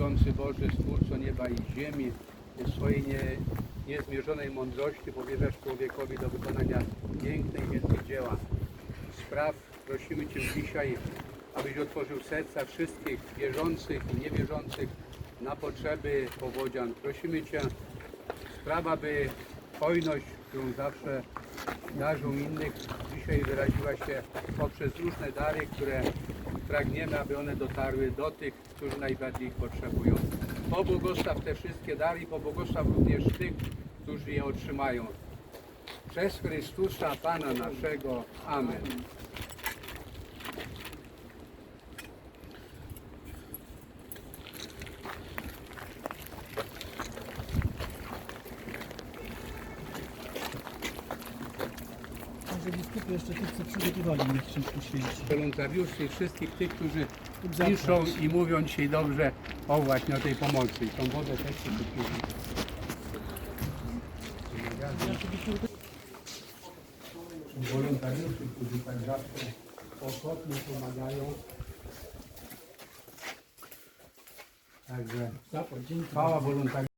Mogący Boże, Stwórco nieba i ziemi, swojej nie, niezmierzonej mądrości powierzasz człowiekowi do wykonania pięknej, wielkiej dzieła. Spraw prosimy Cię dzisiaj, abyś otworzył serca wszystkich wierzących i niewierzących na potrzeby powodzian. Prosimy Cię, spraw, aby hojność, którą zawsze darzył innych, dzisiaj wyraziła się poprzez różne dary, które pragniemy, aby one dotarły do tych, którzy najbardziej ich potrzebują. Pobłogosław te wszystkie dary i pobłogosław również tych, którzy je otrzymają. Przez Chrystusa Pana naszego. Amen. Może biskupy jeszcze tych, co przygotowali, niech się poświęci. Wolontariuszy i wszystkich tych, którzy Zapraszam. piszą i mówią dzisiaj dobrze o właśnie o tej pomocy. I tą wodę też się wypili. Wolontariuszy, którzy tak zawsze ochotnie pomagają. Także chwała wolontariuszom.